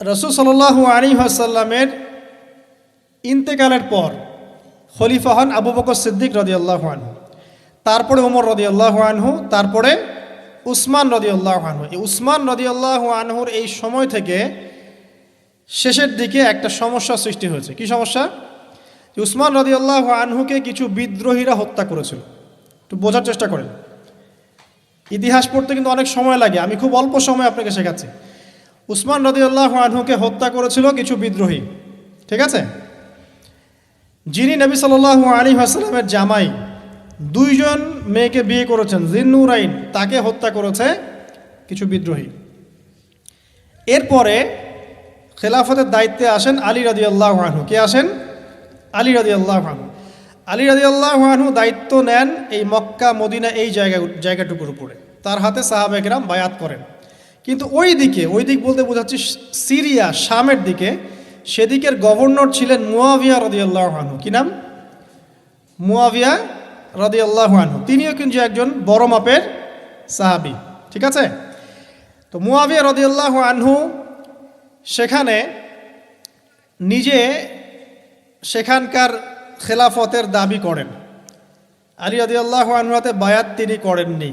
রসুল সাল্লাহু আলী আসাল্লামের ইন্তেকালের পর খলিফা হন আবু বকর সিদ্দিক রদিয়াল্লাহু আনহু। তারপরে ওমর রদিয়াল্লাহু আনহু, তারপরে উসমান রদিয়াল্লাহু আনহু। এই উসমান রদিয়াল্লাহু আনহুর এই সময় থেকে শেষের দিকে একটা সমস্যা সৃষ্টি হয়েছে। কি সমস্যা? উসমান রদিয়াল্লাহু আনহুকে কিছু বিদ্রোহীরা হত্যা করেছিল। একটু বোঝার চেষ্টা করেন। ইতিহাস পড়তে কিন্তু অনেক সময় লাগে। আমি খুব অল্প সময় আপনাকে শেখাচ্ছি। উসমান রদিউল্লাহ আনহুকে হত্যা করেছিল কিছু বিদ্রোহী। ঠিক আছে? যিনি নবী সাল্লাহ আলী আসসালামের জামাই, দুইজন মেয়েকে বিয়ে করেছেন, জিন্নুরাইন, তাকে হত্যা করেছে কিছু বিদ্রোহী। এরপরে খেলাফতের দায়িত্বে আসেন আলী রাজি আল্লাহ আনহু। কে আসেন? আলী রাজি আল্লাহ আনহু। আলী রাজি আল্লাহ আনহু দায়িত্ব নেন এই মক্কা মদিনা এই জায়গা জায়গাটুকুর উপরে। তার হাতে সাহাবেকরাম বায়াত করেন। কিন্তু ওই দিকে ওই দিক বলতে বোঝাচ্ছি সিরিয়া, শামের দিকে, সেদিকের গভর্নর ছিলেন মুয়াবিয়া রদিয়াল্লাহ আনহু। কি নাম? মুয়াবিয়া রদিয়াল্লাহ আনহু। তিনিও কিন্তু একজন বড় মাপের সাহাবি। ঠিক আছে? তো মুয়াবিয়া রদিয়াল্লাহ আনহু সেখানে নিজে সেখানকার খেলাফতের দাবি করেন। আলী রদিয়াল্লাহ আনহুয়াতে বায়াত তিনি করেননি।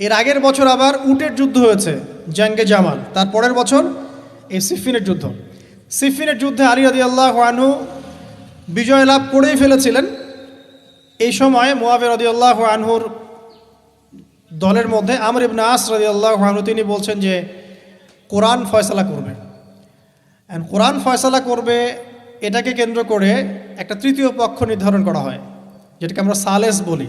এর আগের বছর আবার উটের যুদ্ধ হয়েছে, জাঙ্গে জামাল। তার পরের বছর এই সিফিনের যুদ্ধ। সিফিনের যুদ্ধে আলী আদি আল্লাহ আনহু বিজয় লাভ করেই ফেলেছিলেন। এই সময় মোয়াবের রদি আল্লাহ আনহুর দলের মধ্যে আমর ইবনে আস রদি আল্লাহ আনহু, তিনি বলছেন যে, কোরআন ফয়সালা করবে। অ্যান্ড কোরআন ফয়সালা করবে, এটাকে কেন্দ্র করে একটা তৃতীয় পক্ষ নির্ধারণ করা হয়, যেটাকে আমরা সালেস বলি।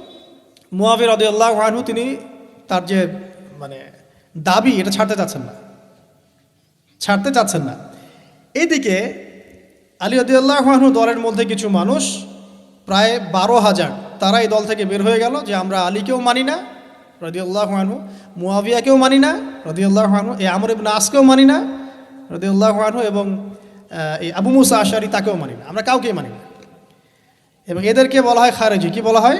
মুয়াবির রদিয়াল্লাহ আনহু তিনি তার যে মানে দাবি, এটা ছাড়তে চাচ্ছেন না। ছাড়তে চাচ্ছেন না। এইদিকে আলী রদিয়াল্লাহ আনহু দলের মধ্যে কিছু মানুষ, প্রায় বারো হাজার, তারা এই দল থেকে বের হয়ে গেল যে আমরা আলীকেও মানি না রদিউল্লাহ আনহু, মুয়াবিয়াকেও মানি না রদিউল্লাহ আনহু, এই আমর ইবন আসকেও মানি না রদিউল্লাহ আনহু এবং এই আবু মুসা আশারি তাকেও মানি না। আমরা কাউকেই মানি না। এবং এদেরকে বলা হয় খারেজি। কি বলা হয়?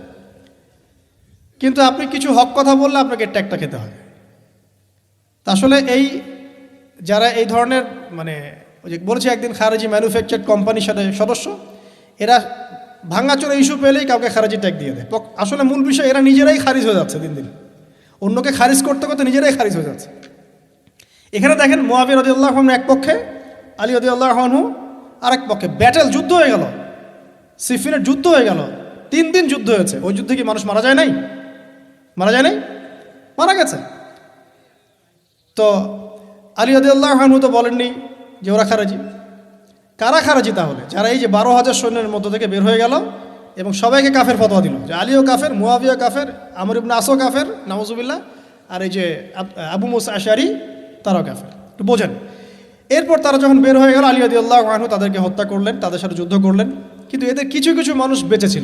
কিন্তু আপনি কিছু হক কথা বললে আপনাকে ট্যাগটা খেতে হয়। তা আসলে এই যারা এই ধরনের মানে ওই যে বলেছে একদিন খারেজি ম্যানুফ্যাকচার কোম্পানির সাথে সদস্য, এরা ভাঙাচোরা ইস্যু পেলেই কাউকে খারেজি ট্যাগ দিয়ে দেয়। আসলে মূল বিষয়, এরা নিজেরাই খারিজ হয়ে যাচ্ছে দিন দিন। অন্যকে খারিজ করতে করতে নিজেরাই খারিজ হয়ে যাচ্ছে। এখানে দেখেন মোয়াবির রদি আল্লাহ এক পক্ষে, আলী রদি আল্লাহ আরেক পক্ষে। ব্যাটেল যুদ্ধ হয়ে গেল সিফিনের যুদ্ধ হয়ে গেল, তিন দিন যুদ্ধ হয়েছে। ওই যুদ্ধে কি মানুষ মারা যায় নাই? মারা যায় মারা গেছে। তো আলী আল্লাহ খানু তো বলেননি যে ওরা খারাজি। কারা খারাজি তাহলে? যারা এই যে বারো হাজার সৈন্যের মধ্য থেকে বের হয়ে গেল এবং সবাইকে কাফের ফতোয়া দিল। যে আলীও কাফের মুয়াবিয়া কাফের, আমর ইবনা আসো কাফের নওয়াজুবিল্লাহ আর এই যে আবু মুস আশারি, তারাও কাফের। একটু বোঝেন। এরপর তারা যখন বের হয়ে গেল, আলী আল্লাহ খানু তাদেরকে হত্যা করলেন, তাদের সাথে যুদ্ধ করলেন। কিন্তু এদের কিছু কিছু মানুষ বেঁচে ছিল।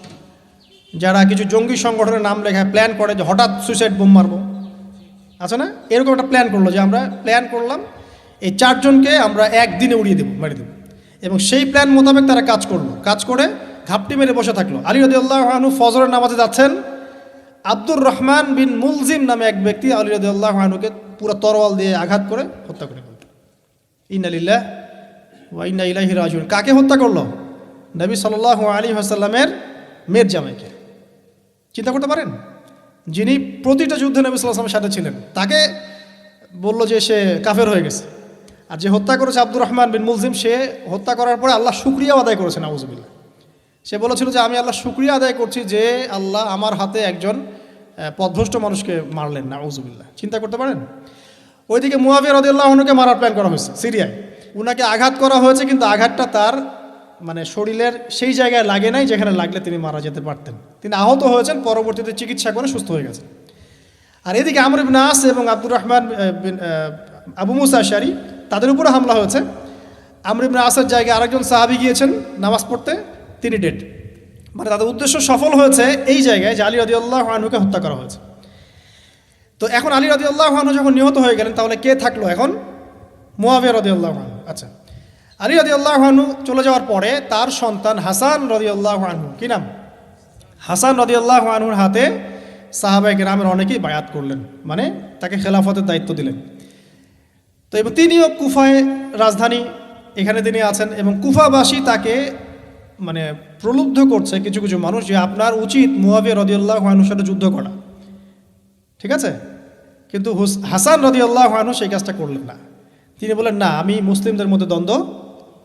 যারা কিছু জঙ্গি সংগঠনের নাম লেখা প্ল্যান করে যে হঠাৎ সুইসাইড বোম মারবো। আছে না? এরকম একটা প্ল্যান করল যে আমরা প্ল্যান করলাম, এই চারজনকে আমরা একদিনে উড়িয়ে দেবো, মেরে দেবো। এবং সেই প্ল্যান মোতাবেক তারা কাজ করল। কাজ করে ঘাপটি মেরে বসে থাকল। আলী রদি আল্লাহ আনু ফজরের নামাজে যাচ্ছেন। আব্দুর রহমান বিন মুলজিম নামে এক ব্যক্তি আলী রদি আল্লাহ আনুকে পুরো তরোয়াল দিয়ে আঘাত করে হত্যা করে ফেলল। ইন্নালিল্লাহ ওয়া ইন্না কাকে হত্যা করল? নবী সাল্লাল্লাহু আলী আসাল্লামের মেয়ের জামাইকে। চিন্তা করতে পারেন? যিনি প্রতিটা যুদ্ধে নবী সাল্লাহ আসলামের সাথে ছিলেন তাকে বলল যে সে কাফের হয়ে গেছে। আর যে হত্যা করেছে আব্দুর রহমান বিন মুলজিম সে হত্যা করার পরে আল্লাহ শুক্রিয়াও আদায় করেছে নাউজুবিল্লাহ। সে বলেছিল যে আমি আল্লাহ শুক্রিয়া আদায় করছি যে আল্লাহ আমার হাতে একজন আহ, পথভ্রষ্ট মানুষকে মারলেন নাউজুবিল্লাহ। চিন্তা করতে পারেন? ওইদিকে মুয়াবিয়া রদিয়াল্লাহনুকে মারার প্ল্যান করা হয়েছে সিরিয়ায়। উনাকে আঘাত করা হয়েছে কিন্তু আঘাতটা তার মানে শরীরের সেই জায়গায় লাগে নাই যেখানে লাগলে তিনি মারা যেতে পারতেন। তিনি আহত হয়েছেন, পরবর্তীতে চিকিৎসা করে সুস্থ হয়ে গেছেন। আর এদিকে আমর ইবনে আস এবং আব্দুর রহমান আবু মুসা আশারি, তাদের উপরে হামলা হয়েছে। আমর ইবনে আসের জায়গায় আরেকজন সাহাবি গিয়েছেন নামাজ পড়তে, তিনি ডেড। মানে তাদের উদ্দেশ্য সফল হয়েছে এই জায়গায় যে আলী রদি আল্লাহ আনহুকে হত্যা করা হয়েছে। তো এখন আলী রদি আল্লাহ আনহু যখন নিহত হয়ে গেলেন, তাহলে কে থাকল এখন? মোয়াবিয়া রদি আল্লাহ আনহু। আচ্ছা। আলী রদি আল্লাহ আনহু চলে যাওয়ার পরে তার সন্তান হাসান রদি আল্লাহ আনহু। কি নাম? হাসান রদি আল্লাহ আনহুর হাতে সাহাবাই গ্রামের অনেকেই বায়াত করলেন মানে তাকে খেলাফতের দায়িত্ব দিলেন। তো এবং তিনিও কুফায় রাজধানী এখানে তিনি আছেন এবং কুফাবাসী তাকে মানে প্রলুব্ধ করছে কিছু কিছু মানুষ যে আপনার উচিত মুয়াবিয়া রদিউল্লাহ আনুর সাথে যুদ্ধ করা। ঠিক আছে? কিন্তু হাসান রদিউল্লাহ আনু সেই কাজটা করলেন না। তিনি বলেন না, আমি মুসলিমদের মধ্যে দ্বন্দ্ব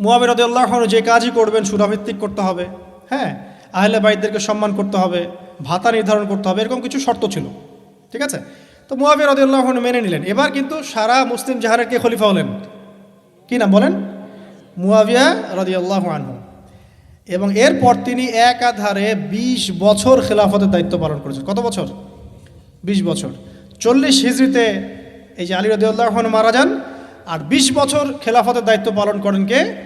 মুয়াবির রদিয়াল্লাহ যে কাজই করবেন সুরাভিত্তিক করতে হবে হ্যাঁ? আহলে বাইদদেরকে সম্মান করতে হবে, ভাতা নির্ধারণ করতে হবে, এরকম কিছু শর্ত ছিল, ঠিক আছে? তো মুয়াবির রদিয়াল্লাহ মেনে নিলেন। এবার কিন্তু সারা মুসলিম জাহারের কে খলিফা হলেন? কি নাম বলেন? মুয়াবিয়া রদিয়াল্লাহ আনহু। এবং এরপর তিনি একাধারে বিশ বছর খেলাফতের দায়িত্ব পালন করেছেন। কত বছর? বিশ বছর। চল্লিশ হিজড়িতে এই যে আলী রদিউল্লাহ মারা যান, আর বিশ বছর খেলাফতের দায়িত্ব পালন করেন কে?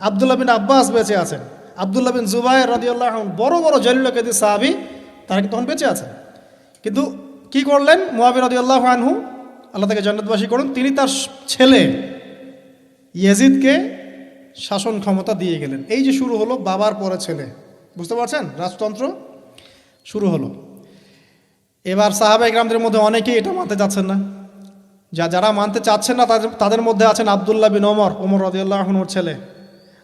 আবদুল্লাহ বিন আব্বাস বেঁচে আছেন। আবদুল্লাহ বিন জুবাইর রদিউল্লাহ বড় বড় জলিলকেদি সাহাবি, তারা কিন্তু তখন বেঁচে আছেন। কিন্তু কি করলেন? মুয়াবির রদিউল্লাহ আনহু, আল্লাহ তাকে জান্নাতবাসী করুন। তিনি তার ছেলে ইয়েজিদকে শাসন ক্ষমতা দিয়ে গেলেন। এই যে শুরু হলো বাবার পরে ছেলে। বুঝতে পারছেন? রাজতন্ত্র শুরু হলো। এবার সাহাবা ইকরামদের মধ্যে অনেকেই এটা মানতে চাচ্ছেন না। যা, যারা মানতে চাচ্ছেন না, তাদের তাদের মধ্যে আছেন আবদুল্লাহ বিন ওমর ওমর রদিউল্লাহনুর ছেলে।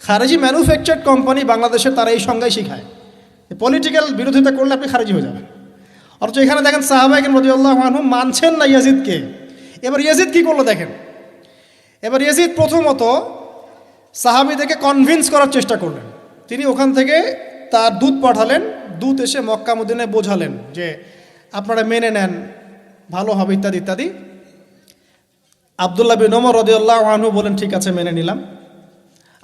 খারিজি ম্যানুফ্যাকচার্ড কোম্পানি বাংলাদেশে তারা এই সংজ্ঞাই শিখায়। পলিটিক্যাল বিরোধিতা করলে আপনি খারিজি হয়ে যাবেন। অথচ এখানে দেখেন সাহাবাইকেন রদিউল্লাহ আনহু মানছেন না ইয়াজিদকে। এবার ইয়াজিদ কি করল দেখেন? এবার ইয়াজিদ প্রথমত সাহাবিদেরকে কনভিন্স করার চেষ্টা করলেন। তিনি ওখান থেকে তার দুধ পাঠালেন। দুধ এসে মক্কা মদিনায় বোঝালেন যে আপনারা মেনে নেন, ভালো হবে ইত্যাদি ইত্যাদি। আবদুল্লাহ বিন ওমর রদিউল্লাহ আনহু বলেন, ঠিক আছে, মেনে নিলাম।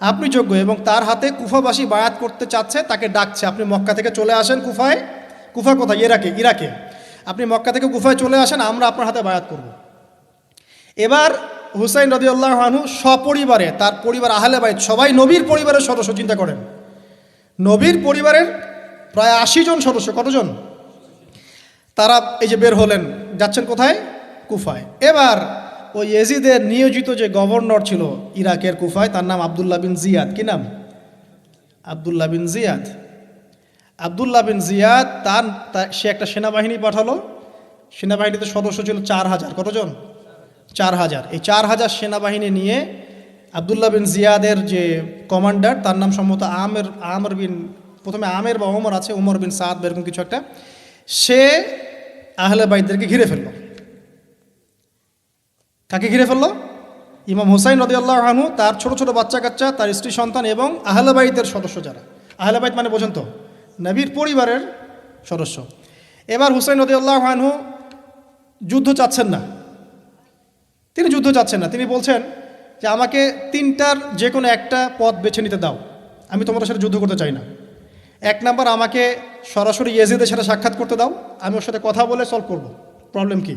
আপনি যোগ্য এবং তার হাতে কুফাবাসী বায়াত করতে চাচ্ছে, তাকে ডাকছে। আপনি মক্কা থেকে চলে আসেন কুফায়। কুফা কোথায়? ইরাকে ইরাকে। আপনি মক্কা থেকে কুফায় চলে আসেন, আমরা আপনার হাতে বায়াত করব। এবার হুসাইন রদিউল্লাহ আনহু সপরিবারে, তার পরিবার আহলে বাইত, সবাই নবীর পরিবারের সদস্য, চিন্তা করেন। নবীর পরিবারের প্রায় আশি জন সদস্য, কতজন? তারা এই যে বের হলেন, যাচ্ছেন কোথায়? কুফায়। এবার ওই এজিদের নিয়োজিত যে গভর্নর ছিল ইরাকের কুফায়, তার নাম আবদুল্লাহ বিন জিয়াদ। কি নাম? আবদুল্লাহ বিন জিয়াদ। আবদুল্লাহ বিন জিয়াদ, তার সে একটা সেনাবাহিনী পাঠালো। সেনাবাহিনীতে সদস্য ছিল চার হাজার। কতজন? চার হাজার। এই চার হাজার সেনাবাহিনী নিয়ে আবদুল্লাহ বিন জিয়াদের যে কমান্ডার, তার নাম সম্ভবত আমের, আমর বিন, প্রথমে আমের বা ওমর আছে, ওমর বিন সাদ এরকম কিছু একটা, সে আহলে বাইদদেরকে ঘিরে ফেলল। কাকে ঘিরে ফেলল? ইমাম হুসাইন রদি আল্লাহ আনহু, তার ছোট ছোট বাচ্চা কাচ্চা, তার স্ত্রী, সন্তান এবং আহলাবাইদের সদস্য যারা। আহলাবাইদ মানে বোঝেন তো, নবীর পরিবারের সদস্য। এবার হুসাইন রদি আল্লাহ আনহু যুদ্ধ চাচ্ছেন না। তিনি যুদ্ধ চাচ্ছেন না। তিনি বলছেন যে, আমাকে তিনটার যে কোনো একটা পথ বেছে নিতে দাও। আমি তোমাদের সাথে যুদ্ধ করতে চাই না। এক নাম্বার, আমাকে সরাসরি ইয়েজিদের সাথে সাক্ষাৎ করতে দাও। আমি ওর সাথে কথা বলে সলভ করব। প্রবলেম কি?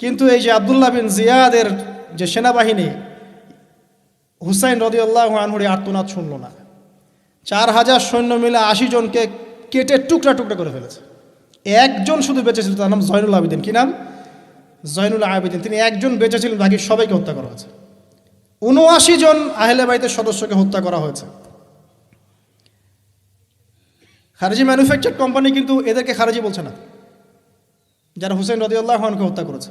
কিন্তু এই যে আবদুল্লাহ বিন জিয়াদের যে সেনাবাহিনী, হুসাইন রদিয়াল্লাহ আনহুর আর্তনাদ শুনল না। চার হাজার সৈন্য মিলে আশি জনকে কেটে টুকরা টুকরা করে ফেলেছে। একজন শুধু বেঁচে ছিল, তার নাম জয়নুল আবেদিন। কি নাম? জয়নুল আবেদিন। তিনি একজন বেঁচে ছিলেন, বাকি সবাইকে হত্যা করা হয়েছে। উনআশি জন আহলে বাইতের সদস্যকে হত্যা করা হয়েছে। খারেজি ম্যানুফ্যাকচার কোম্পানি কিন্তু এদেরকে খারেজি বলছে না, যারা হুসেন রদিউল্লাহ খানকে হত্যা করেছে।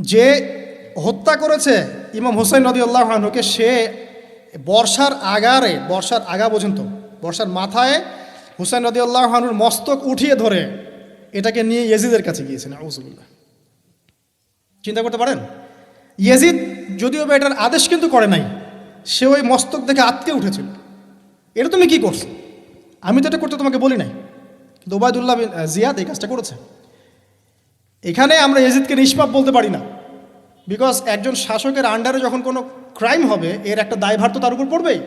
যে হত্যা করেছে ইমাম হোসেন নদী আল্লাহকে সে বর্ষার আগারে, বর্ষার আগা পর্যন্ত, বর্ষার মাথায় হুসেন নদী আল্লাহানুর মস্তক উঠিয়ে ধরে এটাকে নিয়ে ইয়েজিদের কাছে গিয়েছেন আউজুল্লাহ চিন্তা করতে পারেন? ইয়েজিদ যদিও বা এটার আদেশ কিন্তু করে নাই, সে ওই মস্তক দেখে আটকে উঠেছিল। এটা তুমি কি করছ? আমি তো এটা করতে তোমাকে বলি নাই। কিন্তু ওবায়দুল্লাহ জিয়াদ এই কাজটা করেছে। এখানে আমরা ইয়েজিদকে নিষ্পাপ বলতে পারি না। বিকজ একজন শাসকের আন্ডারে যখন কোনো ক্রাইম হবে, এর একটা দায়ভার তো তার উপর পড়বেই।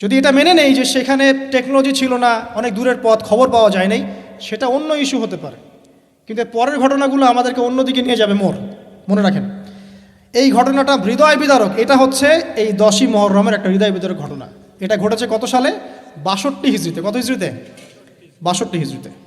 যদি এটা মেনে নেই যে সেখানে টেকনোলজি ছিল না, অনেক দূরের পথ, খবর পাওয়া যায় নাই, সেটা অন্য ইস্যু হতে পারে। কিন্তু পরের ঘটনাগুলো আমাদেরকে অন্যদিকে নিয়ে যাবে মোর মনে রাখেন। এই ঘটনাটা হৃদয় বিদারক। এটা হচ্ছে এই দশই মহরমের একটা হৃদয় বিদারক ঘটনা। এটা ঘটেছে কত সালে? বাষট্টি হিজড়িতে। কত হিজড়িতে? বাষট্টি হিজড়িতে।